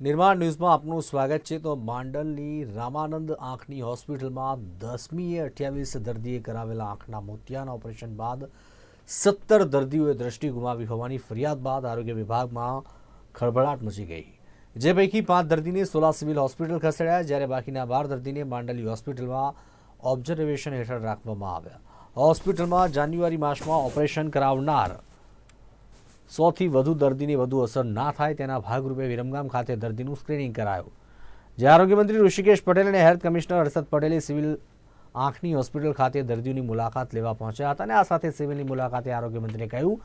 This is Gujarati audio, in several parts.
નિર્માણ ન્યૂઝમાં આપનું સ્વાગત છે. તો માંડલની રામાનંદ આંખની હોસ્પિટલમાં દસમીએ અઠ્યાવીસ દર્દીએ કરાવેલા આંખના મોતિયાના ઓપરેશન બાદ સત્તર દર્દીઓએ દ્રષ્ટિ ગુમાવી હોવાની ફરિયાદ બાદ આરોગ્ય વિભાગમાં ખળભળાટ મચી ગઈ. જે પૈકી પાંચ દર્દીને સોલા સિવિલ હોસ્પિટલ ખસેડાયા, જ્યારે બાકીના બાર દર્દીને માંડલી હોસ્પિટલમાં ઓબ્ઝર્વેશન હેઠળ રાખવામાં આવ્યા. હોસ્પિટલમાં જાન્યુઆરી માસમાં ઓપરેશન કરાવનાર સોથી વધુ દર્દીની વધુ અસર ના થાય તેના ભાગરૂપે વિરમગામ ખાતે દર્દીનું સ્ક્રીનિંગ કરાયું. જે આરોગ્યમંત્રી ઋષિકેશ પટેલ અને હેલ્થ કમિશનર હર્ષદ પટેલે સિવિલ આંખની હોસ્પિટલ ખાતે દર્દીઓની મુલાકાત લેવા પહોંચ્યા હતા અને આ સાથે સિવિલની મુલાકાતે આરોગ્યમંત્રીએ કહ્યું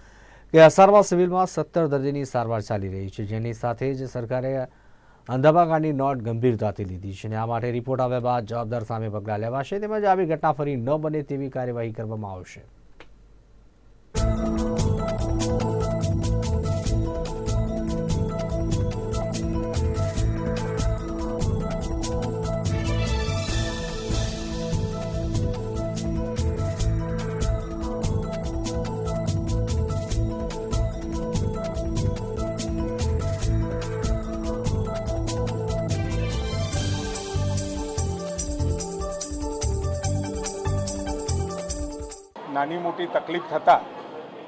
કે અસારવા સિવિલમાં સત્તર દર્દીની સારવાર ચાલી રહી છે, જેની સાથે જ સરકારે અંધાબાકાંડની નોટ ગંભીરતાથી લીધી છે અને આ માટે રિપોર્ટ આવ્યા બાદ જવાબદાર સામે પગલાં લેવાશે. તેમજ આવી ઘટના ફરી ન બને તેવી કાર્યવાહી કરવામાં આવશે. નાની મોટી તકલીફ થતાં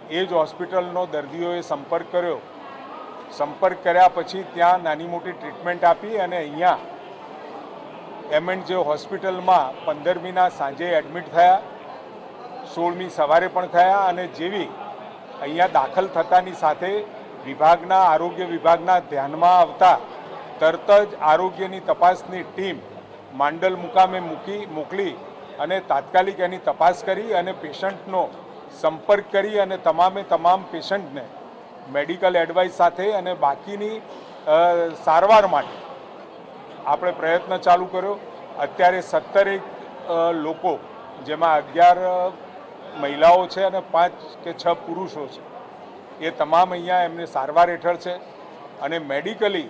એ જ હોસ્પિટલનો દર્દીઓએ સંપર્ક કર્યો. સંપર્ક કર્યા પછી ત્યાં નાની મોટી ટ્રીટમેન્ટ આપી અને અહીંયા એમ જે હોસ્પિટલમાં પંદરમીના સાંજે એડમિટ થયા. સોળમી સવારે પણ થયા અને જેવી અહીંયા દાખલ થતાની સાથે વિભાગના, આરોગ્ય વિભાગના ધ્યાનમાં આવતા તરત જ આરોગ્યની તપાસની ટીમ માંડલ મુકામે મૂકી, મોકલી અને તાત્કાલિક એની તપાસ કરી અને પેશન્ટનો સંપર્ક કરી અને તમામે તમામ પેશન્ટને મેડિકલ એડવાઇસ સાથે અને બાકીની સારવાર માટે આપણે પ્રયત્ન ચાલુ કર્યો. અત્યારે સત્તરેક લોકો, જેમાં અગિયાર મહિલાઓ છે અને પાંચ કે છ પુરુષો છે, એ તમામ અહીંયા એમને સારવાર હેઠળ છે. અને મેડિકલી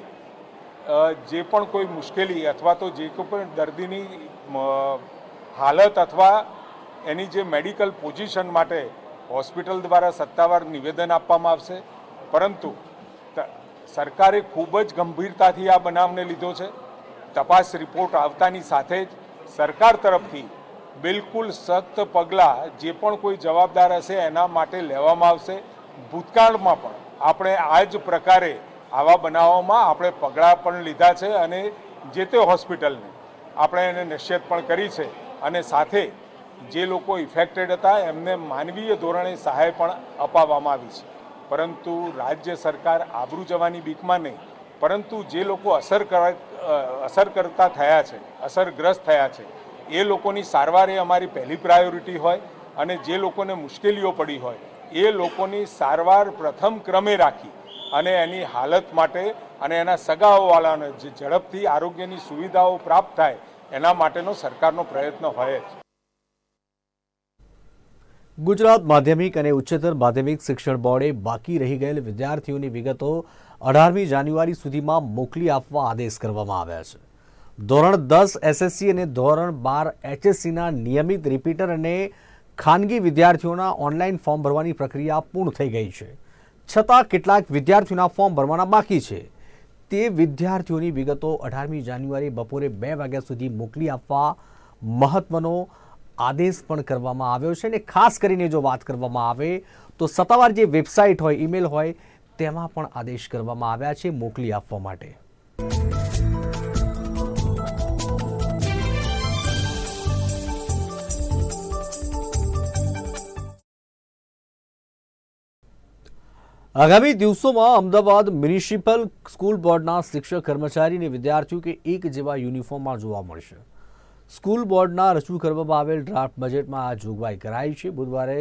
જે પણ કોઈ મુશ્કેલી અથવા તો જે કોઈ પણ દર્દીની હાલત અથવા એની જે મેડિકલ પોઝિશન માટે હોસ્પિટલ દ્વારા સત્તાવાર નિવેદન આપવામાં આવશે. પરંતુ સરકારે ખૂબ જ ગંભીરતાથી આ બનાવને લીધો છે. તપાસ રિપોર્ટ આવતાની સાથે જ સરકાર તરફથી બિલકુલ સખ્ત પગલાં જે પણ કોઈ જવાબદાર હશે એના માટે લેવામાં આવશે. ભૂતકાળમાં પણ આપણે આ જ પ્રકારે આવા બનાવોમાં આપણે પગલાં પણ લીધા છે અને જે તે હોસ્પિટલને આપણે એને નિશ્ચિત પણ કરી છે. અને સાથે જે લોકો ઇફેક્ટેડ હતા, એમને માનવીય ધોરણે સહાય પણ અપાવવામાં આવી છે. પરંતુ રાજ્ય સરકાર આબરૂ જવાની બીકમાં નહીં, પરંતુ જે લોકો અસર અસર કરતા થયા છે, અસરગ્રસ્ત થયા છે, એ લોકોની સારવાર એ અમારી પહેલી પ્રાયોરિટી હોય અને જે લોકોને મુશ્કેલીઓ પડી હોય, એ લોકોની સારવાર પ્રથમ ક્રમે રાખી અને એની હાલત માટે અને એના સગાઓવાળાને જે ઝડપથી આરોગ્યની સુવિધાઓ પ્રાપ્ત થાય એના માટેનો સરકારનો પ્રયત્ન હોય જ. ગુજરાત માધ્યમિક અને ઉચ્ચતર માધ્યમિક શિક્ષણ બોર્ડે બાકી રહી ગયેલ વિદ્યાર્થીઓની વિગતો અઢારમી જાન્યુઆરી સુધીમાં મોકલી આપવા આદેશ કરવામાં આવ્યા છે. ધોરણ દસ એસએસસી અને ધોરણ બાર એચએસસીના નિયમિત રિપીટર અને ખાનગી વિદ્યાર્થીઓના ઓનલાઈન ફોર્મ ભરવાની પ્રક્રિયા પૂર્ણ થઈ ગઈ છે. છતાં કેટલાક વિદ્યાર્થીઓના ફોર્મ ભરવાના બાકી છે. તે વિદ્યાર્થીઓની વિગતો અઢારમી જાન્યુઆરી બપોરે બે વાગ્યા સુધી મોકલી આપવા મહત્વનો આદેશ પણ કરવામાં આવ્યો છે અને ખાસ કરીને જો વાત કરવામાં આવે તો સત્તાવાર જે વેબસાઇટ હોય, ઈમેલ હોય, તેમાં પણ આદેશ કરવામાં આવ્યા છે મોકલી આપવા માટે. આગામી દિવસોમાં અમદાવાદ મ્યુનિસિપલ સ્કૂલ બોર્ડના શિક્ષક કર્મચારી અને વિદ્યાર્થીઓ કે એક જેવા યુનિફોર્મમાં જોવા મળશે. સ્કૂલ બોર્ડના રજૂ કરવામાં આવેલ ડ્રાફ્ટ બજેટમાં આ જોગવાઈ કરાઈ છે. બુધવારે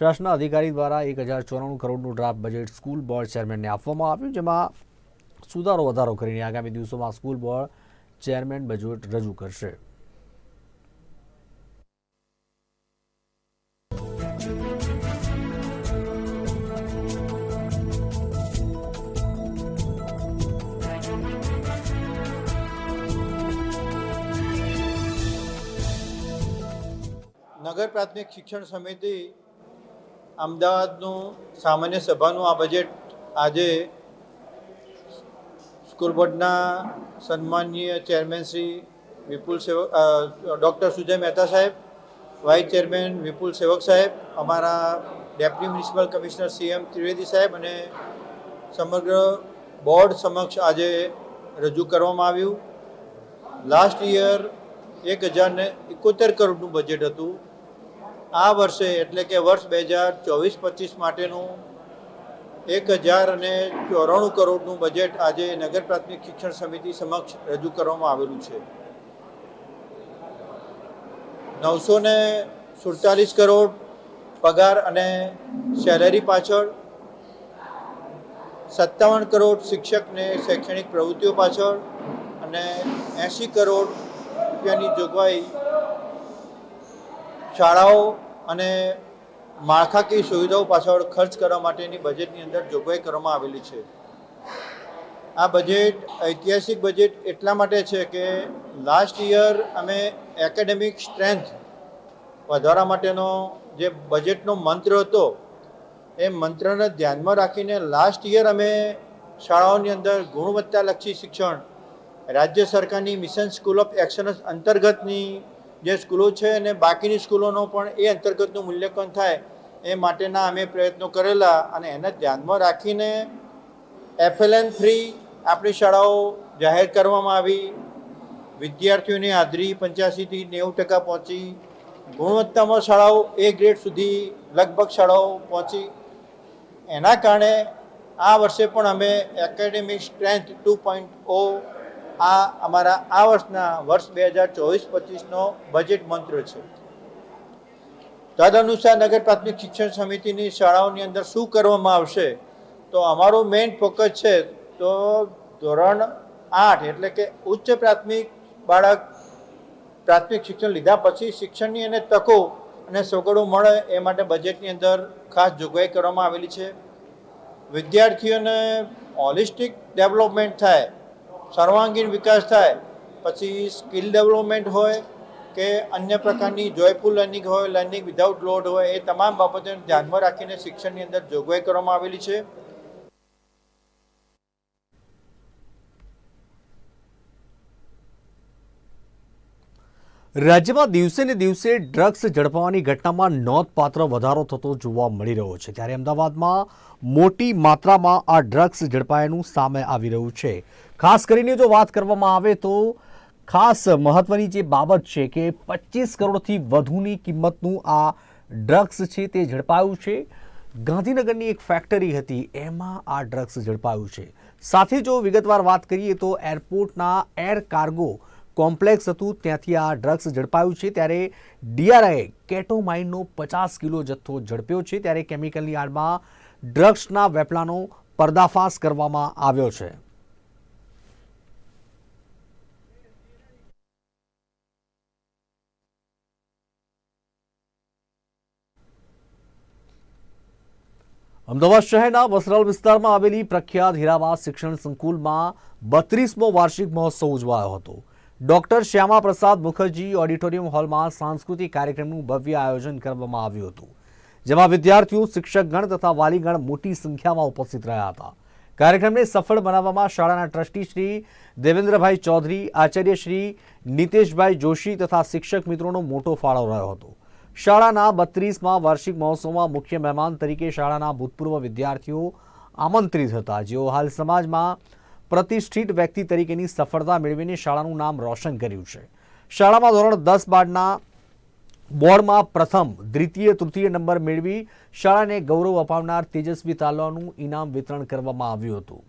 શાસન અધિકારી દ્વારા એક હજાર ચોરાણું કરોડનું ડ્રાફ્ટ બજેટ સ્કૂલ બોર્ડ ચેરમેનને આપવામાં આવ્યું, જેમાં સુધારો વધારો કરીને આગામી દિવસોમાં સ્કૂલ બોર્ડ ચેરમેન બજેટ રજૂ કરશે. નગર પ્રાથમિક શિક્ષણ સમિતિ અમદાવાદનું સામાન્ય સભાનું આ બજેટ આજે સ્કૂલ બોર્ડના સન્માનીય ચેરમેન શ્રી વિપુલ સેવક ડૉક્ટર સુજય મહેતા સાહેબ, વાઇસ ચેરમેન વિપુલ સેવક સાહેબ, અમારા deputy municipal commissioner C M Trivedi સાહેબ અને સમગ્ર બોર્ડ સમક્ષ આજે રજૂ કરવામાં આવ્યું. લાસ્ટ યર એક હજારને એકોતેર કરોડનું બજેટ હતું. આ વર્ષે એટલે કે વર્ષ બે હજાર ચોવીસ પચીસ માટેનું એક હજાર અને ચોરાણું કરોડનું બજેટ આજે નગર પ્રાથમિક શિક્ષણ સમિતિ સમક્ષ રજૂ કરવામાં આવેલું છે. નવસો ને સુડતાલીસ કરોડ પગાર અને સેલેરી પાછળ સત્તાવન કરોડ શિક્ષકને શૈક્ષણિક પ્રવૃત્તિઓ પાછળ અને એંશી કરોડ રૂપિયાની જોગવાઈ શાળાઓ અને માળખાકીય સુવિધાઓ પાછળ ખર્ચ કરવા માટેની બજેટની અંદર જોગવાઈ કરવામાં આવેલી છે. આ બજેટ ઐતિહાસિક બજેટ એટલા માટે છે કે લાસ્ટ યર અમે એકેડેમિક સ્ટ્રેન્થ વધારવા માટેનો જે બજેટનો મંત્ર હતો, એ મંત્રને ધ્યાનમાં રાખીને લાસ્ટ યર અમે શાળાઓની અંદર ગુણવત્તાલક્ષી શિક્ષણ રાજ્ય સરકારની મિશન સ્કૂલ ઓફ એક્સલન્સ અંતર્ગતની જે સ્કૂલો છે અને બાકીની સ્કૂલોનો પણ એ અંતર્ગતનું મૂલ્યાંકન થાય એ માટેના અમે પ્રયત્નો કરેલા અને એને ધ્યાનમાં રાખીને એફએલએન ફ્રી આપણી શાળાઓ જાહેર કરવામાં આવી. વિદ્યાર્થીઓની હાજરી પંચ્યાસીથી નેવું ટકા પહોંચી. ગુણવત્તામાં શાળાઓ એ ગ્રેડ સુધી લગભગ શાળાઓ પહોંચી. એના કારણે આ વર્ષે પણ અમે academic strength two point O આ અમારા આ વર્ષના વર્ષ બે હજાર ચોવીસ પચીસનો બજેટ મંત્ર છે. તદનુસાર નગર પ્રાથમિક શિક્ષણ સમિતિની શાળાઓની અંદર શું કરવામાં આવશે, તો અમારું મેઇન ફોકસ છે, તો ધોરણ આઠ એટલે કે ઉચ્ચ પ્રાથમિક બાળક પ્રાથમિક શિક્ષણ લીધા પછી શિક્ષણની એને તકો અને સગવડો મળે એ માટે બજેટની અંદર ખાસ જોગવાઈ કરવામાં આવેલી છે. વિદ્યાર્થીઓને હોલિસ્ટિક ડેવલપમેન્ટ થાય સર્વાંગીણ વિકાસ થાય, પછી સ્કિલ ડેવલપમેન્ટ હોય કે અન્ય પ્રકારની જોયફુલ લર્નિંગ હોય, લર્નિંગ વિધાઉટ લોડ હોય, એ તમામ બાબતોને ધ્યાનમાં રાખીને શિક્ષણની અંદર જોગવાઈ કરવામાં આવેલી છે. રાજ્યમાં દિવસે ને દિવસે ડ્રગ્સ ઝડપવાની ઘટનામાં નોંધપાત્ર વધારો થતો જોવા મળી રહ્યો છે. ત્યારે અમદાવાદમાં મોટી માત્રામાં આ ડ્રગ્સ ઝડપાયાનું સામે આવી રહ્યું છે. ખાસ કરીને જો વાત કરવામાં આવે તો ખાસ મહત્વની જે બાબત છે કે પચીસ કરોડથી વધુની કિંમતનું આ ડ્રગ્સ છે તે ઝડપાયું છે. ગાંધીનગરની એક ફેક્ટરી હતી, એમાં આ ડ્રગ્સ ઝડપાયું છે. સાથે જો વિગતવાર વાત કરીએ તો એરપોર્ટના એર કાર્ગો કોમ્પ્લેક્સ હતું, ત્યાંથી આ ડ્રગ્સ ઝડપાયું છે. ત્યારે ડીઆરઆઈએ કેટોમાઇનનો પચાસ કિલો જથ્થો ઝડપ્યો છે. ત્યારે કેમિકલની આડમાં ડ્રગ્સના વેપલાનો પર્દાફાશ કરવામાં આવ્યો છે. અમદાવાદ શહેરના વસરાલ વિસ્તારમાં આવેલી પ્રખ્યાત હીરાવાસ શિક્ષણ સંકુલમાં બત્રીસમો વાર્ષિક મહોત્સવ ઉજવાયો હતો. ડોક્ટર શ્યામા પ્રસાદ મુખર્જી ઓડિટોરિયમ હોલમાં સાંસ્કૃતિક કાર્યક્રમનું ભવ્ય આયોજન કરવામાં આવ્યું હતું, જેમાં વિદ્યાર્થીઓ, શિક્ષકગણ તથા વાલીગણ મોટી સંખ્યામાં ઉપસ્થિત રહ્યા હતા. કાર્યક્રમને સફળ બનાવવામાં શાળાના ટ્રસ્ટી શ્રી દેવેન્દ્રભાઈ ચૌધરી, આચાર્ય શ્રી નીતેશભાઈ જોશી તથા શિક્ષક મિત્રોનો મોટો ફાળો રહ્યો હતો. શાળાના બત્રીસમાં વાર્ષિક મહોત્સવમાં મુખ્ય મહેમાન તરીકે શાળાના ભૂતપૂર્વ વિદ્યાર્થીઓ આમંત્રિત હતા. જેઓ હાલ સમાજમાં પ્રતિષ્ઠિત વ્યક્તિ તરીકેની સફળતા મેળવીને શાળાનું નામ રોશન કર્યું છે. શાળામાં ધોરણ દસ બારના બોર્ડમાં પ્રથમ, દ્વિતીય, તૃતીય નંબર મેળવી શાળાને ગૌરવ અપાવનાર તેજસ્વી તાલાનું ઇનામ વિતરણ કરવામાં આવ્યું હતું.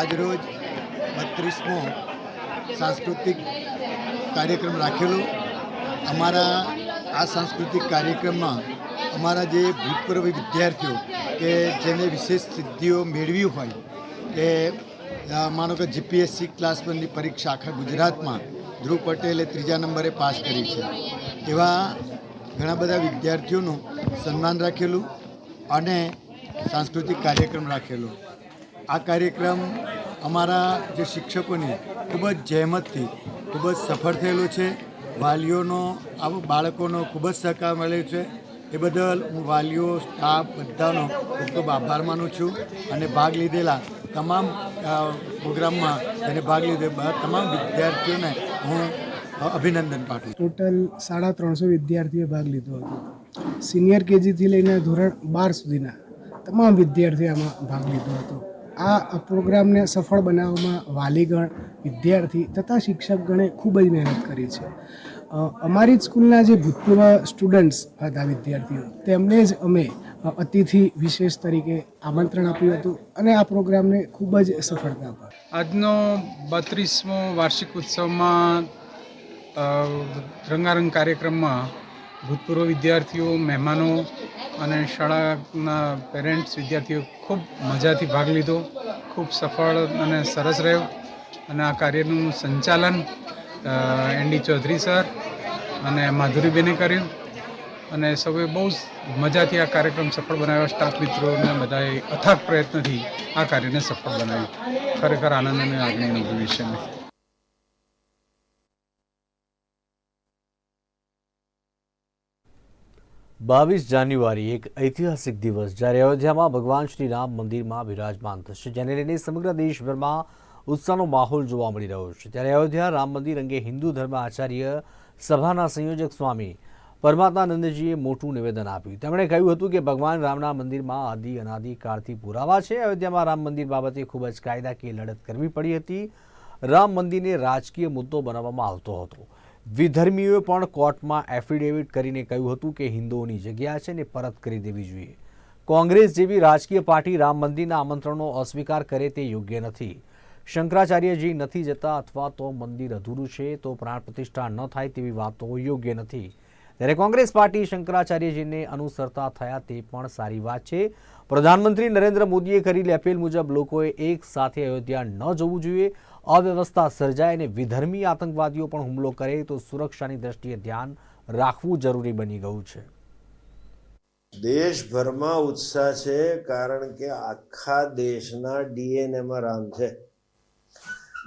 આજરોજ બત્રીસમો સાંસ્કૃતિક કાર્યક્રમ રાખેલો. અમારા આ સાંસ્કૃતિક કાર્યક્રમમાં અમારા જે ભૂતપૂર્વ વિદ્યાર્થીઓ કે જેને વિશેષ સિદ્ધિઓ મેળવી હોય કે માનો કે જીપીએસસી ક્લાસ વનની પરીક્ષા આખા ગુજરાતમાં, ધ્રુવ પટેલે ત્રીજા નંબરે પાસ કરી છે. એવા ઘણા બધા વિદ્યાર્થીઓનું સન્માન રાખેલું અને સાંસ્કૃતિક કાર્યક્રમ રાખેલો. આ કાર્યક્રમ અમારા જે શિક્ષકોની ખૂબ જ જહેમતથી ખૂબ જ સફળ થયેલો છે. વાલીઓનો આ બાળકોનો ખૂબ જ સહકાર મળ્યો છે. એ બદલ હું વાલીઓ, સ્ટાફ બધાનો ખૂબ ખૂબ આભાર માનું છું અને ભાગ લીધેલા તમામ પ્રોગ્રામમાં જેને ભાગ લીધો એ તમામ વિદ્યાર્થીઓને હું અભિનંદન પાઠવું ટોટલ સાડા ત્રણસો વિદ્યાર્થીઓએ ભાગ લીધો હતો. સિનિયર કેજીથી લઈને ધોરણ બાર સુધીના તમામ વિદ્યાર્થીઓ આમાં ભાગ લીધો હતો. આ પ્રોગ્રામને સફળ બનાવવામાં વાલીગણ, વિદ્યાર્થી તથા શિક્ષકગણે ખૂબ જ મહેનત કરી છે. અમારી જ સ્કૂલના જે ભૂતપૂર્વ સ્ટુડન્ટ્સ હતા વિદ્યાર્થીઓ, તેમને જ અમે અતિથિ વિશેષ તરીકે આમંત્રણ આપ્યું હતું અને આ પ્રોગ્રામને ખૂબ જ સફળતા અપાવી આજનો બત્રીસમો વાર્ષિક ઉત્સવમાં રંગારંગ કાર્યક્રમમાં ભૂતપૂર્વ વિદ્યાર્થીઓ, મહેમાનો અને શાળાના પેરેન્ટ્સ, વિદ્યાર્થીઓ ખૂબ મજાથી ભાગ લીધો. ખૂબ સફળ અને સરસ રહ્યો. અને આ કાર્યનું સંચાલન એન ડી ચૌધરી સર અને માધુરીબેને કર્યું. અને સૌએ બહુ જ મજાથી આ કાર્યક્રમ સફળ બનાવ્યો. સ્ટાફ મિત્રોને બધાએ અથાગ પ્રયત્નથી આ કાર્યને સફળ બનાવ્યું. ખરેખર આનંદ અને લાગણી અનુભવી છે મેં બાવીસ જાન્યુઆરી એક ઐતિહાસિક દિવસ જ્યારે અયોધ્યામાં ભગવાન શ્રી રામ મંદિરમાં બિરાજમાન થશે, જેને લઈને સમગ્ર દેશભરમાં ઉત્સાહનો માહોલ જોવા મળી રહ્યો છે. ત્યારે અયોધ્યા રામ મંદિર અંગે હિન્દુ ધર્મ આચાર્ય સભાના સંયોજક સ્વામી પરમાત્માનંદજીએ મોટું નિવેદન આપ્યું. તેમણે કહ્યું હતું કે ભગવાન રામના મંદિરમાં આદિ અનાદિ કાળથી પુરાવા છે. અયોધ્યામાં રામ મંદિર બાબતે ખૂબ જ કાયદાકીય લડત કરવી પડી હતી. રામ મંદિરને રાજકીય મુદ્દો બનાવવામાં આવતો હતો. વિધર્મીઓએ પણ કોર્ટમાં એફિડેવિટ કરીને કહ્યું હતું કે હિન્દુઓની જગ્યા છે ને પરત કરી દેવી જોઈએ. કોંગ્રેસ જેવી રાજકીય પાર્ટી રામ મંદિરના આમંત્રણનો અસ્વીકાર કરે તે યોગ્ય નથી. શંકરાચાર્યજી નથી જતા અથવા તો મંદિર અધૂરું છે તો પ્રાણ પ્રતિષ્ઠા ન થાય તેવી વાતો યોગ્ય નથી. ત્યારે કોંગ્રેસ પાર્ટી શંકરાચાર્યજીને અનુસરતા થયા તે પણ સારી વાત છે. પ્રધાનમંત્રી નરેન્દ્ર મોદીએ કરેલી અપીલ મુજબ લોકોએ એક સાથે અયોધ્યા ન જવું જોઈએ. અવ્યવસ્થા સર્જાય અને વિધર્મી આતંકવાદીઓ પણ હુમલો કરે તો સુરક્ષાની દ્રષ્ટિએ ધ્યાન રાખવું જરૂરી બની ગયું છે. દેશભરમાં ઉત્સાહ છે કારણ કે આખા દેશના ડીએનએમાં રામ છે.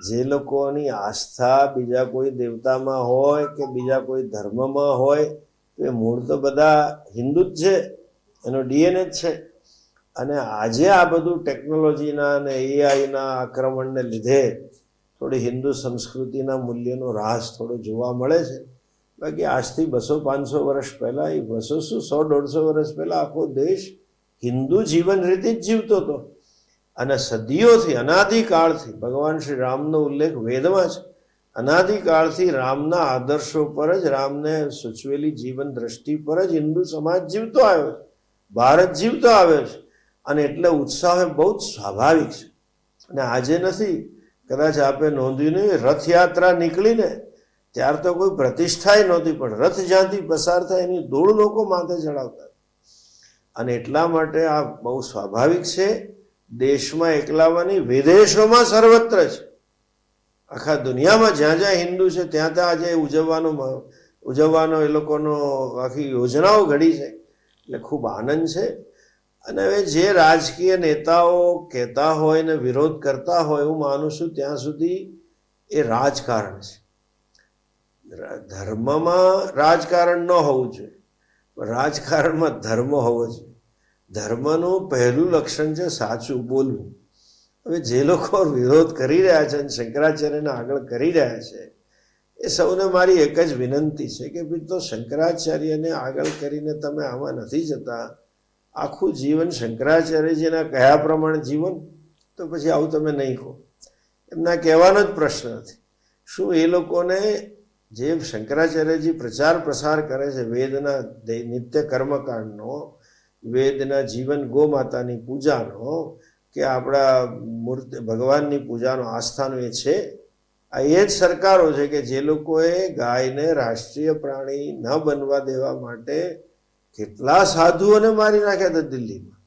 જે લોકોની આસ્થા બીજા કોઈ દેવતામાં હોય કે બીજા કોઈ ધર્મમાં હોય એ મૂળ તો બધા હિન્દુ જ છે, એનો ડીએનએ જ છે. અને આજે આ બધું ટેકનોલોજીના અને એઆઈના આક્રમણને લીધે થોડી હિન્દુ સંસ્કૃતિના મૂલ્યનો રાસ થોડો જોવા મળે છે. બાકી આજથી બસો પાંચસો વર્ષ પહેલાં એ બસો શું? સો દોઢસો વર્ષ પહેલાં આખો દેશ હિન્દુ જીવન રીતે જ જીવતો હતો. અને સદીઓથી, અનાદિકાળથી, ભગવાન શ્રી રામનો ઉલ્લેખ વેદમાં છે. અનાદિકાળથી રામના આદર્શો પર જ, રામને સૂચવેલી જીવન દ્રષ્ટિ પર જ હિન્દુ સમાજ જીવતો આવ્યો છે. ભારત જીવતો આવ્યો છે. અને એટલે ઉત્સાહ બહુ જ સ્વાભાવિક છે. અને આજે નથી કદાચ આપે નોંધ્યું નહીં, રથયાત્રા નીકળીને ત્યાર તો કોઈ પ્રતિષ્ઠાય નહોતી, પણ રથ જ્યાંથી પસાર થાય એની દોડ લોકો માથે ચડાવતા. અને એટલા માટે આ બહુ સ્વાભાવિક છે, દેશમાં એકલાવાની, વિદેશોમાં સર્વત્ર છે આખા દુનિયામાં જ્યાં જ્યાં હિન્દુ છે, ત્યાં ત્યાં આજે ઉજવવાનો ઉજવવાનો એ લોકોનો આખી યોજનાઓ ઘડી છે. એટલે ખૂબ આનંદ છે. અને હવે જે રાજકીય નેતાઓ કહેતા હોય ને વિરોધ કરતા હોય હું માનું છું ત્યાં સુધી એ રાજકારણ છે. ધર્મમાં રાજકારણ ન હોવું જોઈએ. રાજકારણમાં ધર્મ હોવો જોઈએ. ધર્મનું પહેલું લક્ષણ છે સાચું બોલવું. હવે જે લોકો વિરોધ કરી રહ્યા છે અને શંકરાચાર્યને આગળ કરી રહ્યા છે, એ સૌને મારી એક જ વિનંતી છે કે ભાઈ તો શંકરાચાર્યને આગળ કરીને તમે આમાં નથી જતા આખું જીવન શંકરાચાર્યજીના કયા પ્રમાણે જીવન, તો પછી આવું તમે નહીં કહો. એમના કહેવાનો જ પ્રશ્ન નથી. શું એ લોકોને જે શંકરાચાર્યજી પ્રચાર પ્રસાર કરે છે વેદના નિત્ય કર્મકાંડનો, વેદના જીવન ગોમાતાની પૂજાનો, કે આપણા મૂર્તિ, ભગવાનની પૂજાનો આસ્થાનો એ છે? આ એ જ સરકારો છે કે જે લોકોએ ગાયને રાષ્ટ્રીય પ્રાણી ન બનવા દેવા માટે કેટલા સાધુઓને મારી નાખ્યા હતા દિલ્હીમાં?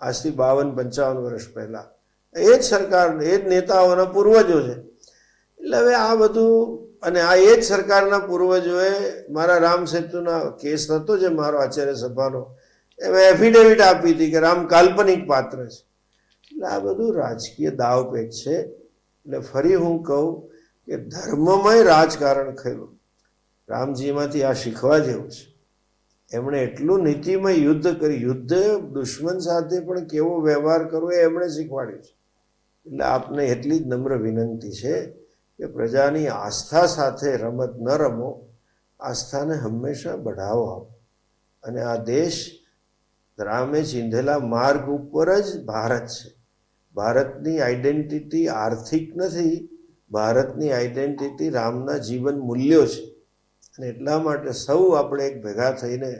આજથી બાવન, પંચાવન વર્ષ પહેલા. એ જ સરકાર એ જ નેતાઓના પૂર્વજો છે. એટલે હવે આ બધું, અને આ એ જ સરકારના પૂર્વજોએ મારા રામ સેતુના કેસ હતો જે મારો આચાર્ય સભાનો, એમાં એફિડેવિટ આપી હતી કે રામ કાલ્પનિક પાત્ર છે. એટલે આ બધું રાજકીય દાવપેચ છે. એટલે ફરી હું કહું કે ધર્મમય રાજકારણ ખયું રામજીમાંથી આ શીખવા જેવું છે. એમણે એટલું નીતિમાં યુદ્ધ કરી યુદ્ધ દુશ્મન સાથે પણ કેવો વ્યવહાર કરવો એ એમણે શીખવાડ્યું છે. એટલે આપને એટલી જ નમ્ર વિનંતી છે કે પ્રજાની આસ્થા સાથે રમત ન રમો. આસ્થાને હંમેશા બઢાવો આપો. અને આ દેશ રામે ચીંધેલા માર્ગ ઉપર જ ભારત છે. ભારતની આઈડેન્ટિટી આર્થિક નથી. ભારતની આઈડેન્ટિટી રામના જીવન મૂલ્યો છે. અને એટલા માટે સૌ આપણે એક ભેગા થઈને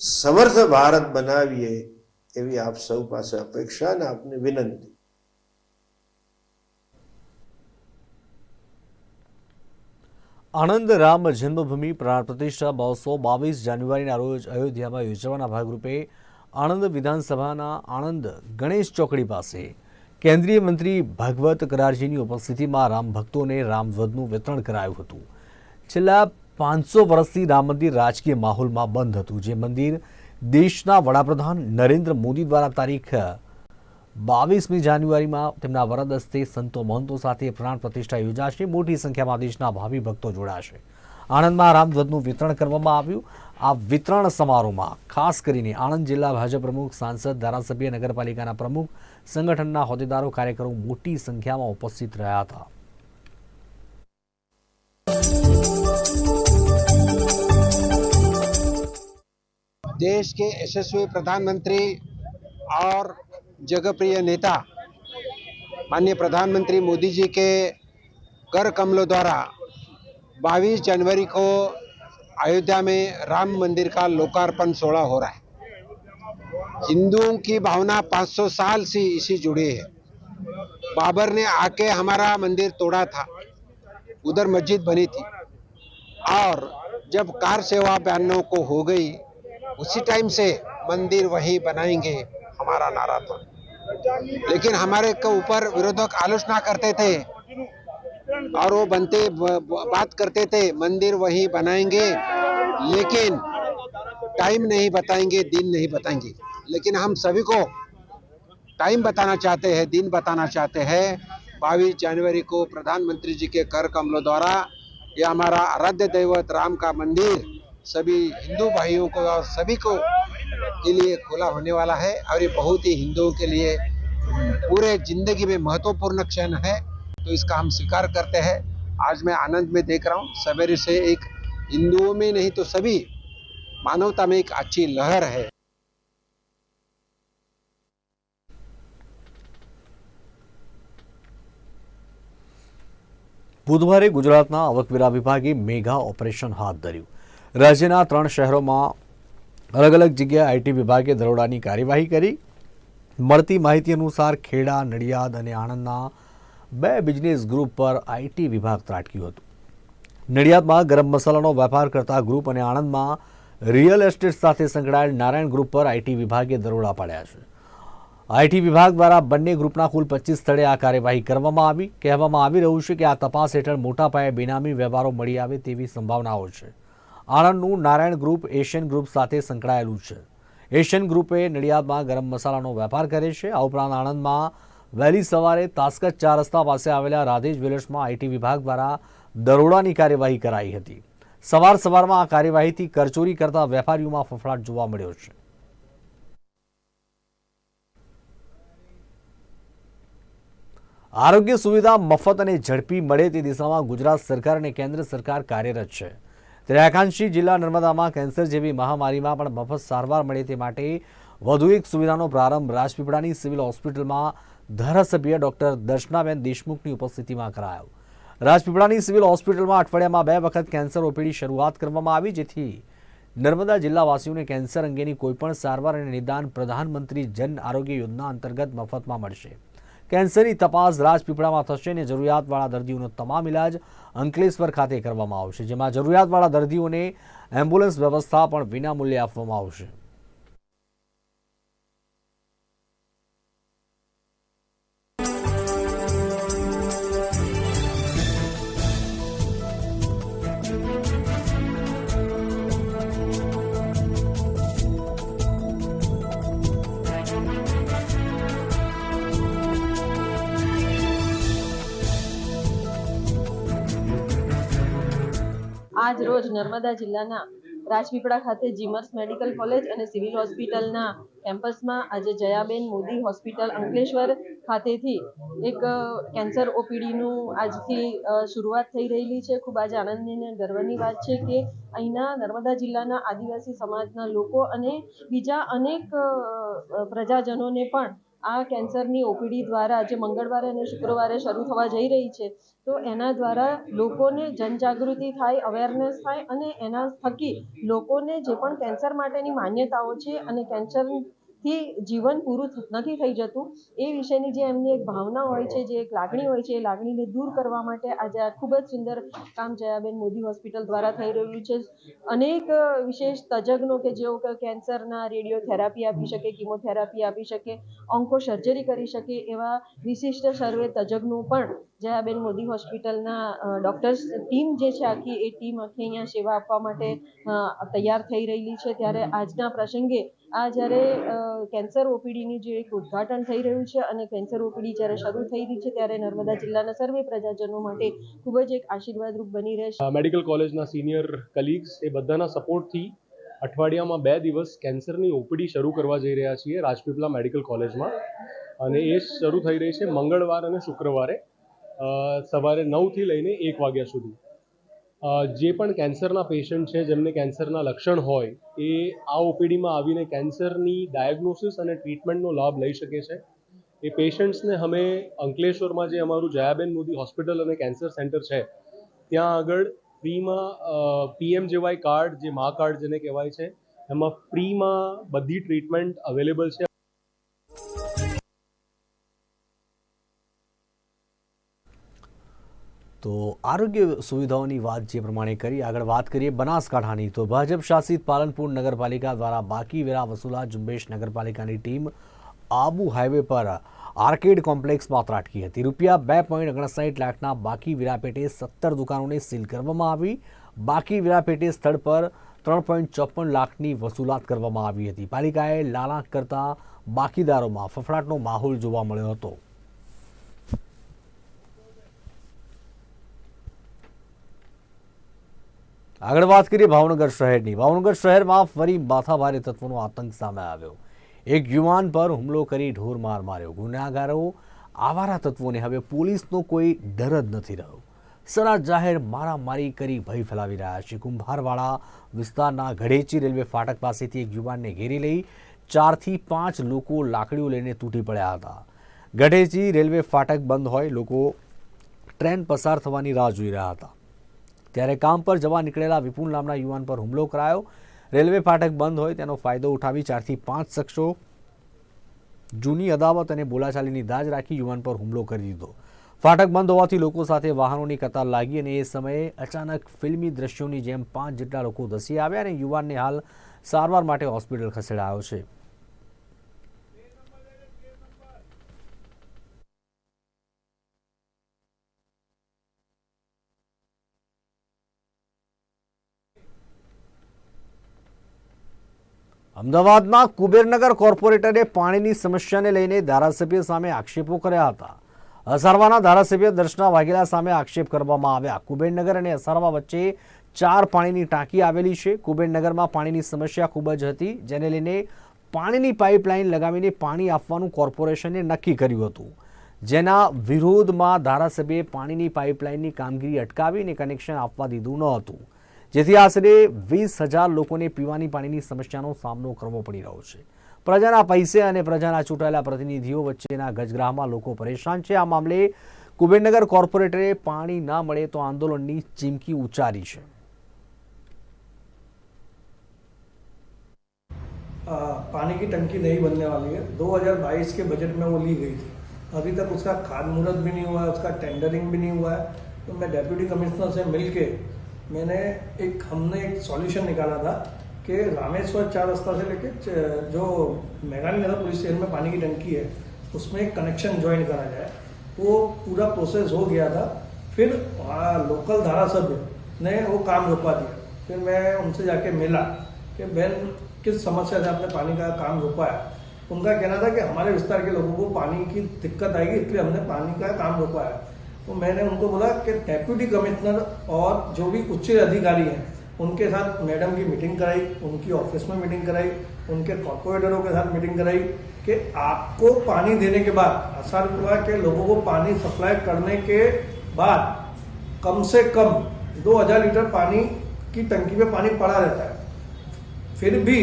સમર્થ ભારત બનાવીએ એવી આપ સૌ પાસે અપેક્ષા અને આપને વિનંતી. આણંદ રામ જન્મભૂમિ પ્રાણ પ્રતિષ્ઠા બસો બાવીસ જાન્યુઆરીના રોજ અયોધ્યામાં યોજવાના ભાગરૂપે આણંદ વિધાનસભાના આણંદ ગણેશ ચોકડી પાસે કેન્દ્રીય મંત્રી ભાગવત કરારજીની ઉપસ્થિતિમાં રામ ભક્તોને રામધ્વજનું વિતરણ કરાયું હતું. છેલ્લા પાંચસો વર્ષથી રામ મંદિર રાજકીય માહોલમાં બંધ હતું, જે મંદિર દેશના વડાપ્રધાન નરેન્દ્ર મોદી દ્વારા તારીખ બાવીસમી જાન્યુઆરીમાં તેમના વરદ હસ્તે સંતો મહંતો સાથે પ્રાણ પ્રતિષ્ઠા યોજાશે. મોટી સંખ્યામાં દેશના ભાવિ ભક્તો જોડાશે. આણંદમાં રામધ્વજનું વિતરણ કરવામાં આવ્યું. આ વિતરણ સમારોહમાં ખાસ કરીને આણંદ જિલ્લા ભાજપ પ્રમુખ, સાંસદ, ધારાસભ્ય, નગરપાલિકાના પ્રમુખ, સંગઠનના હોદ્દેદારો, કાર્યકરો મોટી સંખ્યામાં ઉપસ્થિત રહ્યા હતા. देश के यशस्वी प्रधानमंत्री और जगप्रिय नेता, माननीय प्रधानमंत्री मोदी जी के कर कमलों द्वारा 22 जनवरी को अयोध्या में राम मंदिर का लोकार्पण सोलह हो रहा है। हिंदुओं की भावना 500 साल से इसी जुड़ी है। बाबर ने आके हमारा मंदिर तोड़ा था, उधर मस्जिद बनी थी और जब कार सेवा बयानों को हो गई उसी टाइम से मंदिर वही बनाएँगे, हमारा नारा था। लेकिन हमारे के ऊपर विरोधक आलोचना करते थे और वो बनते बात करते थे, मंदिर वही बनाएँगे, लेकिन टाइम नहीं बताएँगे, दिन नहीं बताएँगे। लेकिन हम सभी को टाइम बताना चाहते हैं, दिन बताना चाहते हैं। बाईस जनवरी को प्रधानमंत्री जी के कर कमलों द्वारा ये हमारा आराध्य दैवत राम का मंदिर सभी हिंदू भाइयों को और सभी को के लिए खुला होने वाला है और ये बहुत ही हिंदुओं के लिए पूरे जिंदगी में महत्वपूर्ण क्षण है तो इसका हम स्वीकार करते हैं आज मैं आनंद में देख रहा हूँ सवेरे से एक हिंदुओं में नहीं तो सभी मानवता में एक अच्छी लहर है બુધવારે ગુજરાતના આવકવેરા વિભાગે મેગા ઓપરેશન હાથ ધર્યું રાજ્યના ત્રણ શહેરોમાં અલગ અલગ જગ્યાએ આઈટી વિભાગે દરોડાની કાર્યવાહી કરી. મળતી માહિતી અનુસાર ખેડા, નડિયાદ અને આણંદના બે બિઝનેસ ગ્રુપ પર આઈટી વિભાગ ત્રાટક્યું હતું. નડિયાદમાં ગરમ મસાલાનો વેપાર કરતા ગ્રુપ અને આણંદમાં રિયલ એસ્ટેટ સાથે સંકળાયેલ નારાયણ ગ્રુપ પર આઈટી વિભાગે દરોડા પાડ્યા છે. આઈટી વિભાગ દ્વારા બંને ગ્રુપના કુલ પચીસ સ્થળે આ કાર્યવાહી કરવામાં આવી. કહેવામાં આવી રહ્યું છે કે આ તપાસ હેઠળ મોટા પાયે બેનામી વ્યવહારો મળી આવે તેવી સંભાવનાઓ છે. આણંદનું નારાયણ ગ્રુપ એશિયન ગ્રુપ સાથે સંકળાયેલું છે. એશિયન ગ્રુપે નડિયાદમાં ગરમ મસાલાનો વેપાર કરે છે. આ ઉપરાંત આણંદમાં વહેલી સવારે તાસ્કત ચાર રસ્તા પાસે આવેલા રાધે જ્વેલર્સમાં આઈટી વિભાગ દ્વારા દરોડાની કાર્યવાહી કરાઈ હતી. સવાર સવારમાં આ કાર્યવાહીથી કરચોરી કરતા વેપારીઓમાં ફફડાટ જોવા મળ્યો છે. આરોગ્ય સુવિધા મફત અને ઝડપી મળે તે દિશામાં ગુજરાત સરકાર અને કેન્દ્ર સરકાર કાર્યરત છે. ત્યારે આકાંક્ષી જિલ્લા નર્મદામાં કેન્સર જેવી મહામારીમાં પણ મફત સારવાર મળે તે માટે વધુ એક સુવિધાનો પ્રારંભ રાજપીપળાની સિવિલ હોસ્પિટલમાં ધારાસભ્ય ડોક્ટર દર્શનાબેન દેશમુખની ઉપસ્થિતિમાં કરાયો. રાજપીપળાની સિવિલ હોસ્પિટલમાં અઠવાડિયામાં બે વખત કેન્સર ઓપીડી શરૂઆત કરવામાં આવી, જેથી નર્મદા જિલ્લાવાસીઓને કેન્સર અંગેની કોઈપણ સારવાર અને નિદાન પ્રધાનમંત્રી જન આરોગ્ય યોજના અંતર્ગત મફતમાં મળશે. કેન્સરની તપાસ રાજપીપળામાં થશે અને જરૂરિયાતવાળા દર્દીઓનો તમામ ઇલાજ અંકલેશ્વર ખાતે કરવામાં આવશે, જેમાં જરૂરિયાતવાળા દર્દીઓને એમ્બ્યુલન્સ વ્યવસ્થા પણ વિનામૂલ્યે આપવામાં આવશે. આજ રોજ નર્મદા જિલ્લાના રાજપીપળા ખાતે જીમર્સ મેડિકલ કોલેજ અને સિવિલ હોસ્પિટલના કેમ્પસમાં આજે જયાબેન મોદી હોસ્પિટલ અંકલેશ્વર ખાતેથી એક કેન્સર ઓપીડીનું આજથી શરૂઆત થઈ રહેલી છે. ખૂબ આજે આનંદની અને ગર્વની વાત છે કે અહીંના નર્મદા જિલ્લાના આદિવાસી સમાજના લોકો અને બીજા અનેક પ્રજાજનોને પણ આ કેન્સરની ઓપીડી દ્વારા જે મંગળવારે અને શુક્રવારે શરૂ થવા જઈ રહી છે. તો એના દ્વારા લોકોને જનજાગૃતિ થાય અવેરનેસ થાય અને એના થકી લોકોને જે પણ કેન્સર માટેની માન્યતાઓ છે અને કેન્સરથી જીવન પૂરું નથી થઈ જતું. એ વિશેની જે એમની એક ભાવના હોય છે, જે એક લાગણી હોય છે, એ લાગણીને દૂર કરવા માટે આજે આ ખૂબ જ સુંદર કામ જયાબેન મોદી હોસ્પિટલ દ્વારા થઈ રહ્યું છે. અનેક વિશેષ તજજ્ઞો કે જેઓ કેન્સરના રેડિયોથેરાપી આપી શકે, કિમોથેરાપી આપી શકે ઓન્કો સર્જરી કરી શકે એવા વિશિષ્ટ સર્વે તજજ્ઞો પણ જયાબેન મોદી હોસ્પિટલના ડૉક્ટર્સ ટીમ જે છે આખી એ ટીમ આખી અહીંયા સેવા આપવા માટે તૈયાર થઈ રહેલી છે. ત્યારે આજના પ્રસંગે આ જ્યારે કેન્સર ઓપીડીની જે એક ઉદ્ઘાટન થઈ રહ્યું છે અને કેન્સર ઓપીડી જ્યારે શરૂ થઈ રહી છે ત્યારે નર્મદા જિલ્લાના સર્વે પ્રજાજનો માટે ખૂબ જ એક આશીર્વાદરૂપ બની રહેશે. મેડિકલ કોલેજના સિનિયર કલીગ્સ એ બધાના સપોર્ટથી અઠવાડિયામાં બે દિવસ કેન્સરની ઓપીડી શરૂ કરવા જઈ રહ્યા છીએ રાજપીપલા મેડિકલ કોલેજમાં. અને એ શરૂ થઈ રહી છે મંગળવાર અને શુક્રવારે સવારે નવથી લઈને એક વાગ્યા સુધી. જે પણ કેન્સરના પેશન્ટ છે, જેમને કેન્સરના લક્ષણ હોય, એ આ ઓપીડીમાં આવીને કેન્સરની ડાયગ્નોસિસ અને ટ્રીટમેન્ટનો લાભ લઈ શકે છે. એ પેશન્ટ્સને અમે અંકલેશ્વરમાં જે અમારું જયાબેન મોદી હોસ્પિટલ અને કેન્સર સેન્ટર છે, ત્યાં આગળ ફ્રીમાં પીએમ જેવાય કાર્ડ જે મા કાર્ડ જેને કહેવાય છે, એમાં ફ્રીમાં બધી ટ્રીટમેન્ટ અવેલેબલ છે. તો આરોગ્ય સુવિધાઓની વાત જે પ્રમાણે કરી, આગળ વાત કરીએ બનાસકાંઠાની, તો ભાજપ શાસિત પાલનપુર નગરપાલિકા દ્વારા બાકી વેરા વસૂલાત ઝુંબેશ નગરપાલિકાની ટીમ આબુ હાઈવે પર આર્કેડ કોમ્પ્લેક્સમાં ત્રાટકી હતી. રૂપિયા બે પોઈન્ટ ઓગણસાઠ લાખના બાકી વેરા પેટે સત્તર દુકાનોને સીલ કરવામાં આવી. બાકી વેરા પેટે સ્થળ પર ત્રણ પોઈન્ટ ચોપન લાખની વસૂલાત કરવામાં આવી હતી. પાલિકાએ લાલાંક કરતા બાકીદારોમાં ફફડાટનો માહોલ જોવા મળ્યો હતો. આગળ વાત કરીએ ભાવનગર શહેરની. ભાવનગર શહેરમાં ફરી માથાભારે તત્વોનો આતંક સામે આવ્યો. એક યુવાન પર હુમલો કરી ઢોર માર માર્યો. ગુનેગારો આવારા તત્વોને હવે પોલીસનો કોઈ ડર જ નથી રહ્યો. સરા જાહેર મારામારી કરી ભય ફેલાવી રહ્યા છે. કુંભારવાડા વિસ્તારના ગઢેચી રેલવે ફાટક પાસેથી એક યુવાનને ઘેરી લઈ ચારથી પાંચ લોકો લાકડીઓ લઈને તૂટી પડ્યા હતા. ગઢેચી રેલવે ફાટક બંધ હોય લોકો ટ્રેન પસાર થવાની રાહ જોઈ રહ્યા હતા. ત્યારે કામ પર જવા નીકળેલા વિપુલ નામના યુવાન પર હુમલો કરાયો. રેલવે ફાટક બંધ હોય તેનો ફાયદો ઉઠાવી ચારથી પાંચ શખ્સો જૂની અદાવત અને બોલાચાલીની દાજ રાખી યુવાન પર હુમલો કરી દીધો. ફાટક બંધ હોવાથી લોકો સાથે વાહનોની કતાર લાગી અને એ સમયે અચાનક ફિલ્મી દ્રશ્યોની જેમ પાંચ જેટલા લોકો ધસી આવ્યા અને યુવાનને હાલ સારવાર માટે હોસ્પિટલ ખસેડાયો છે. અમદાવાદમાં કુબેરનગર કોર્પોરેટરે પાણીની સમસ્યાને લઈને ધારાસભ્ય સામે આક્ષેપો કર્યા હતા. અસારવાના ધારાસભ્ય દર્શના વાઘેલા સામે આક્ષેપ કરવામાં આવ્યા. કુબેરનગર અને અસારવા વચ્ચે ચાર પાણીની ટાંકી આવેલી છે. કુબેરનગરમાં પાણીની સમસ્યા ખૂબ જ હતી, જેને લઈને પાણીની પાઇપલાઇન લગાવીને પાણી આપવાનું કોર્પોરેશને નક્કી કર્યું હતું. જેના વિરોધમાં ધારાસભ્યે પાણીની પાઇપલાઇનની કામગીરી અટકાવીને કનેક્શન આપવા દીધું ન હતું. જેથી આશરે વીસ હજાર લોકોને પીવાની પાણીની સમસ્યાનો સામનો કરવો પડી રહ્યો છે પ્રજાના પૈસે અને પ્રજાના ચૂંટાયેલા પ્રતિનિધિઓ વચ્ચેના ગજગ્રાહમાં લોકો પરેશાન છે આ મામલે કુબેરનગર કોર્પોરેટરે પાણી ના મળે તો આંદોલનની ચીમકી ઉચ્ચારી છે आ, पानी की टंकी नहीं बनने वाली है 2022 के बजट में वो ली गई थी अभी तक उसका खाद मुहूर्त भी नहीं हुआ है उसका टेंडरिंग भी नहीं हुआ है तो मैं डेप्यूटी कमिश्नर से मिल के मैंने एक, हमने एक सॉल्यूशन निकाला था कि रामेश्वर चार रास्ता से लेके जो मेघानी नगर पुलिस स्टेशन में पानी की टंकी है, उसमें एक कनेक्शन ज्वाइन करा जाए। वो पूरा प्रोसेस हो गया था। फिर वहाँ लोकल धारासभ्य ने वो काम रुकवा दिया। फिर मैं उनसे जाके मिला कि, बहन, किस समस्या से आपने पानी का काम रुकवाया उनका कहना था कि हमारे विस्तार के लोगों को पानी की दिक्कत आएगी, इसलिए हमने पानी का काम रुकवाया तो मैंने उनको बोला कि डेप्यूटी कमिश्नर और जो भी उच्च अधिकारी हैं, उनके साथ मैडम की मीटिंग कराई, उनकी ऑफ़िस में मीटिंग कराई, उनके कॉर्पोरेटरों के साथ मीटिंग कराई कि आपको पानी देने के बाद असर हुआ कि लोगों को पानी सप्लाई करने के बाद कम से कम 2000 लीटर पानी की टंकी में पानी पड़ा रहता है। फिर भी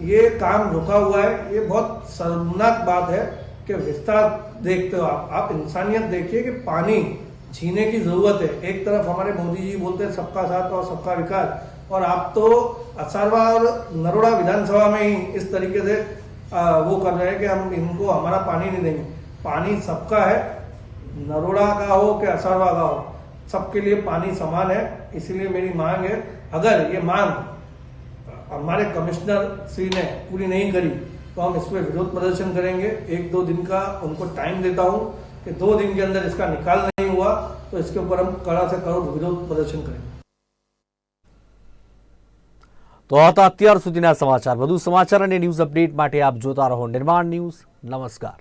ये काम रुका हुआ है, ये बहुत शर्मनाक बात है। कि विस्तार देखते हो आप। आप इंसानियत देखिए कि पानी जीने की ज़रूरत है। एक तरफ़ हमारे मोदी जी बोलते हैं, सबका साथ और सबका विकास। और आप तो असारवा और नरोड़ा विधानसभा में ही इस तरीके से वो कर रहे हैं कि हम इनको, हमारा पानी नहीं देंगे। पानी सबका है। नरोड़ा का हो कि असारवा का हो, सबके लिए पानी समान है। इसीलिए मेरी मांग है, अगर ये मांग हमारे कमिश्नर श्री ने पूरी नहीं करी तो हम इस पर विरोध प्रदर्शन करेंगे एक दो दिन का उनको टाइम देता हूँ कि दो दिन के अंदर इसका निकाल नहीं हुआ तो इसके ऊपर हम कड़ा से कड़ा विरोध प्रदर्शन करेंगे તો આ હતા અત્યાર સુધીના સમાચાર વધુ સમાચાર અને ન્યૂઝ અપડેટ માટે આપ જોતા રહો નિર્માણ ન્યૂઝ નમસ્કાર